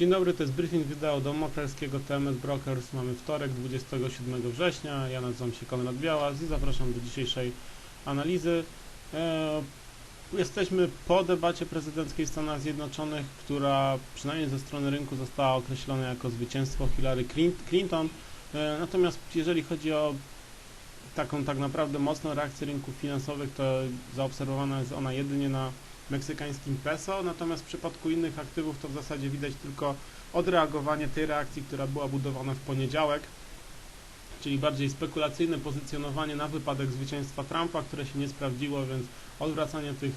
Dzień dobry, to jest briefing wideo do maklerskiego TMS Brokers. Mamy wtorek, 27 września. Ja nazywam się Konrad Białas i zapraszam do dzisiejszej analizy. E, jesteśmy po debacie prezydenckiej w Stanach Zjednoczonych, która przynajmniej ze strony rynku została określona jako zwycięstwo Hillary Clin- Clinton. E, natomiast jeżeli chodzi o taką tak naprawdę mocną reakcję rynków finansowych, to zaobserwowana jest ona jedynie na meksykańskim peso, natomiast w przypadku innych aktywów to w zasadzie widać tylko odreagowanie tej reakcji, która była budowana w poniedziałek, czyli bardziej spekulacyjne pozycjonowanie na wypadek zwycięstwa Trumpa, które się nie sprawdziło, więc odwracanie tych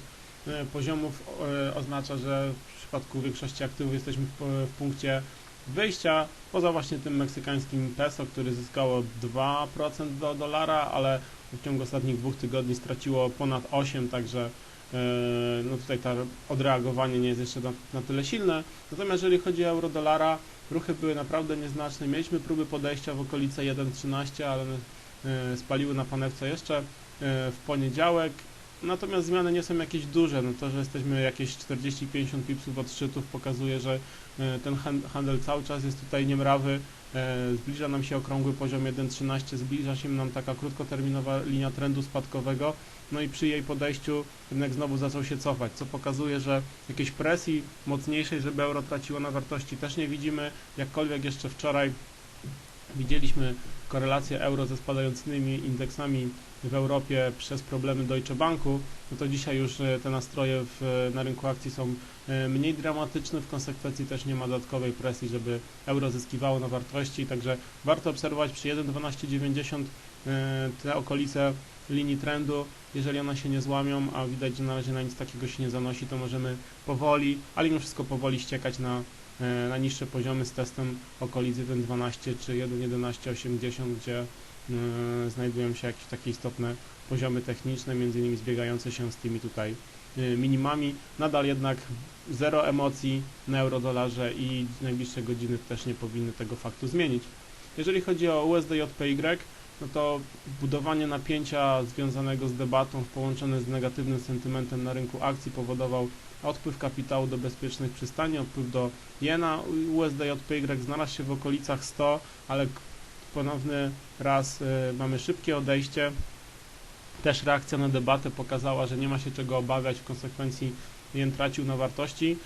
e, poziomów e, oznacza, że w przypadku większości aktywów jesteśmy w, punkcie wyjścia, poza właśnie tym meksykańskim peso, który zyskało 2% do dolara, ale w ciągu ostatnich dwóch tygodni straciło ponad 8, także no tutaj to odreagowanie nie jest jeszcze na, na tyle silne. Natomiast jeżeli chodzi o euro-dolara, ruchy były naprawdę nieznaczne. Mieliśmy próby podejścia w okolice 1,13, ale e, spaliły na panewce jeszcze e, w poniedziałek. Natomiast zmiany nie są jakieś duże. No to, że jesteśmy jakieś 40-50 pipsów od szczytów pokazuje, że e, ten han- handel cały czas jest tutaj niemrawy. E, Zbliża nam się okrągły poziom 1,13, zbliża się nam taka krótkoterminowa linia trendu spadkowego. No i przy jej podejściu rynek znowu zaczął się cofać, co pokazuje, że jakiejś presji mocniejszej, żeby euro traciło na wartości też nie widzimy. Jakkolwiek jeszcze wczoraj widzieliśmy korelację euro ze spadającymi indeksami w Europie przez problemy Deutsche Banku, no to dzisiaj już e, te nastroje w, na rynku akcji są e, mniej dramatyczne, w konsekwencji też nie ma dodatkowej presji, żeby euro zyskiwało na wartości, także warto obserwować przy 1,1290 e, te okolice linii trendu, jeżeli one się nie złamią, a widać, że na razie na nic takiego się nie zanosi, to możemy powoli, ale mimo wszystko powoli ściekać na, na niższe poziomy z testem okolic 1.12 czy 1.1180, gdzie e, znajdują się jakieś takie istotne poziomy techniczne, między innymi zbiegające się z tymi tutaj e, minimami. Nadal jednak zero emocji na euro-dolarze i najbliższe godziny też nie powinny tego faktu zmienić. Jeżeli chodzi o USD-JPY, no to budowanie napięcia związanego z debatą połączone z negatywnym sentymentem na rynku akcji powodował odpływ kapitału do bezpiecznych przystani, odpływ do jena. USD-JPY znalazł się w okolicach 100, ale ponowny raz y, mamy szybkie odejście. Też reakcja na debatę pokazała, że nie ma się czego obawiać, w konsekwencji jen tracił na wartości.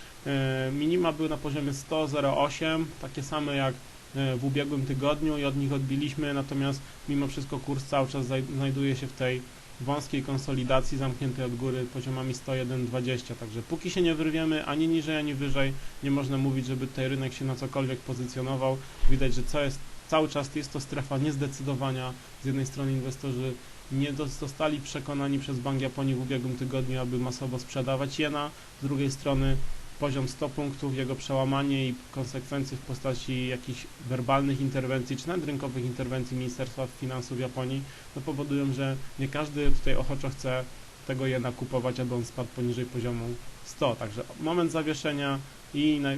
Y, Minima były na poziomie 100,08, takie same jak y, w ubiegłym tygodniu i od nich odbiliśmy, natomiast mimo wszystko kurs cały czas znajduje się w tej wąskiej konsolidacji zamkniętej od góry poziomami 101,20, także póki się nie wyrwiemy ani niżej, ani wyżej, nie można mówić, żeby tutaj rynek się na cokolwiek pozycjonował. Widać, że co jest, cały czas jest to strefa niezdecydowania. Z jednej strony inwestorzy nie zostali przekonani przez Bank Japonii w ubiegłym tygodniu, aby masowo sprzedawać jena, z drugiej strony poziom 100 punktów, jego przełamanie i konsekwencje w postaci jakichś werbalnych interwencji czy nadrynkowych interwencji Ministerstwa Finansów Japonii no powodują, że nie każdy tutaj ochoczo chce tego jena kupować, aby on spadł poniżej poziomu 100. Także moment zawieszenia i na,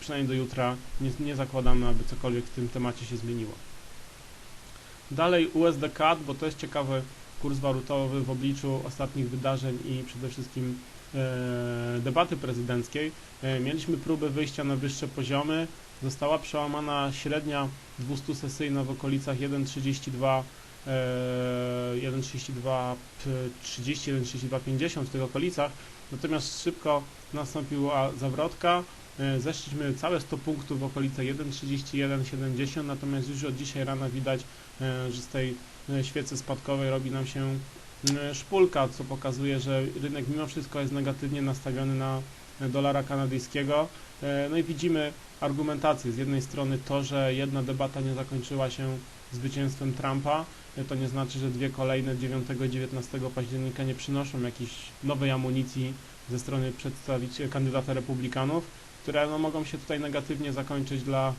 przynajmniej do jutra nie, nie zakładamy, aby cokolwiek w tym temacie się zmieniło. Dalej USD CAD, bo to jest ciekawy kurs walutowy w obliczu ostatnich wydarzeń i przede wszystkim debaty prezydenckiej. E, mieliśmy próbę wyjścia na wyższe poziomy. Została przełamana średnia 200-sesyjna w okolicach 1,32 e, 1,32 30, 1,32,50 w tych okolicach. Natomiast szybko nastąpiła zawrotka. E, Zeszliśmy całe 100 punktów w okolice 1,31,70, natomiast już od dzisiaj rana widać, e, że z tej e, świecy spadkowej robi nam się e, szpulka, co pokazuje, że rynek mimo wszystko jest negatywnie nastawiony na dolara kanadyjskiego. E, No i widzimy argumentację. Z jednej strony to, że jedna debata nie zakończyła się zwycięstwem Trumpa, e, to nie znaczy, że dwie kolejne 9 i 19 października nie przynoszą jakiejś nowej amunicji ze strony przedstawicieli kandydata republikanów, które no, mogą się tutaj negatywnie zakończyć dla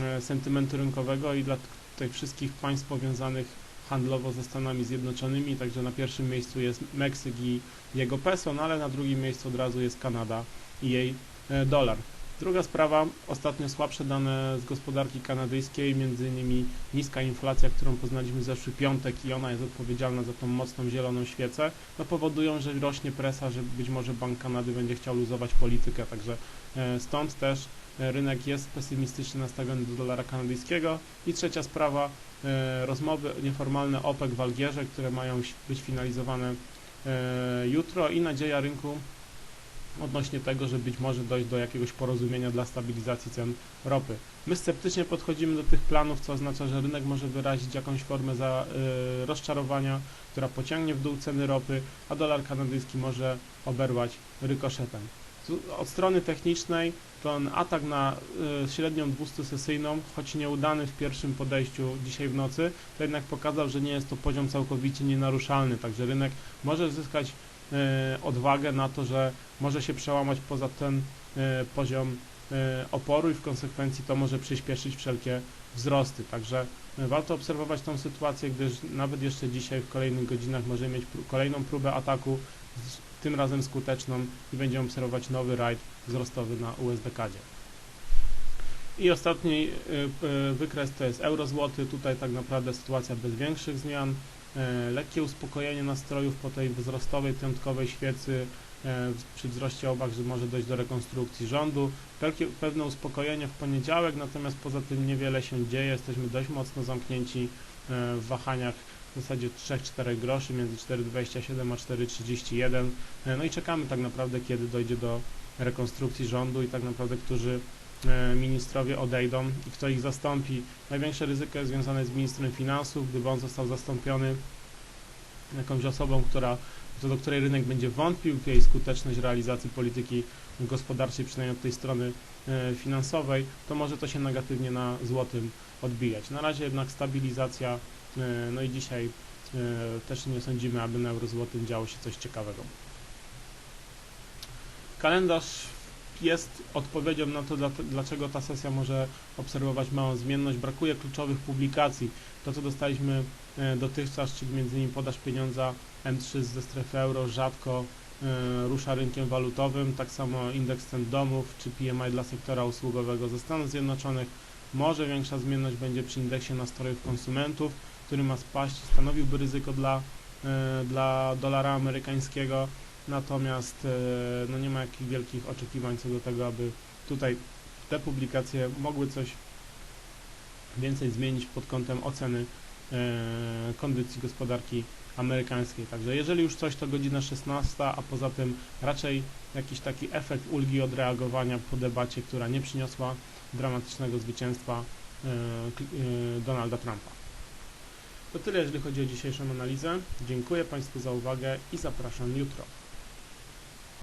e, sentymentu rynkowego i dla tych wszystkich państw powiązanych handlowo ze Stanami Zjednoczonymi, także na pierwszym miejscu jest Meksyk i jego peso, no ale na drugim miejscu od razu jest Kanada i jej e, dolar. Druga sprawa, ostatnio słabsze dane z gospodarki kanadyjskiej, między innymi niska inflacja, którą poznaliśmy w zeszły piątek i ona jest odpowiedzialna za tą mocną zieloną świecę, no powodują, że rośnie presa, że być może Bank Kanady będzie chciał luzować politykę, także E, Stąd też e, rynek jest pesymistycznie nastawiony do dolara kanadyjskiego. I trzecia sprawa, e, rozmowy nieformalne OPEC w Algierze, które mają być finalizowane jutro i nadzieja rynku odnośnie tego, że być może dojść do jakiegoś porozumienia dla stabilizacji cen ropy. My sceptycznie podchodzimy do tych planów, co oznacza, że rynek może wyrazić jakąś formę za, y, rozczarowania, która pociągnie w dół ceny ropy, a dolar kanadyjski może oberwać rykoszetem. Od strony technicznej ten atak na y, średnią 200-sesyjną, choć nieudany w pierwszym podejściu dzisiaj w nocy, to jednak pokazał, że nie jest to poziom całkowicie nienaruszalny, także rynek może zyskać odwagę na to, że może się przełamać poza ten y, poziom y, oporu i w konsekwencji to może przyspieszyć wszelkie wzrosty. Także warto obserwować tą sytuację, gdyż nawet jeszcze dzisiaj w kolejnych godzinach możemy mieć kolejną próbę ataku, tym razem skuteczną i będziemy obserwować nowy rajd wzrostowy na USD-kadzie. I ostatni wykres to jest euro-złoty. Tutaj tak naprawdę sytuacja bez większych zmian. E, Lekkie uspokojenie nastrojów po tej wzrostowej, piątkowej świecy e, przy wzroście obaw, że może dojść do rekonstrukcji rządu. Pewne uspokojenie w poniedziałek, natomiast poza tym niewiele się dzieje. Jesteśmy dość mocno zamknięci e, w wahaniach w zasadzie 3-4 groszy między 4,27 a 4,31. E, No i czekamy tak naprawdę, kiedy dojdzie do rekonstrukcji rządu i tak naprawdę, którzy ministrowie odejdą i kto ich zastąpi. Największe ryzyko jest związane z ministrem finansów, gdyby on został zastąpiony jakąś osobą, która, co do której rynek będzie wątpił w jej skuteczność realizacji polityki gospodarczej, przynajmniej od tej strony e, finansowej, to może to się negatywnie na złotym odbijać. Na razie jednak stabilizacja, e, no i dzisiaj e, też nie sądzimy, aby na eurozłotym działo się coś ciekawego. Kalendarz jest odpowiedzią na to, dla- dlaczego ta sesja może obserwować małą zmienność. Brakuje kluczowych publikacji. To, co dostaliśmy e, dotychczas, czyli m.in. podaż pieniądza M3 ze strefy euro rzadko e, rusza rynkiem walutowym, tak samo indeks cen domów czy PMI dla sektora usługowego ze Stanów Zjednoczonych. Może większa zmienność będzie przy indeksie nastrojów konsumentów, który ma spaść, stanowiłby ryzyko dla, e, dla dolara amerykańskiego, natomiast e, no nie ma jakichś wielkich oczekiwań co do tego, aby tutaj te publikacje mogły coś więcej zmienić pod kątem oceny e, kondycji gospodarki amerykańskiej. Także jeżeli już coś, to godzina 16, a poza tym raczej jakiś taki efekt ulgi od reagowania po debacie, która nie przyniosła dramatycznego zwycięstwa e, Donalda Trumpa. To tyle, jeżeli chodzi o dzisiejszą analizę. Dziękuję Państwu za uwagę i zapraszam jutro.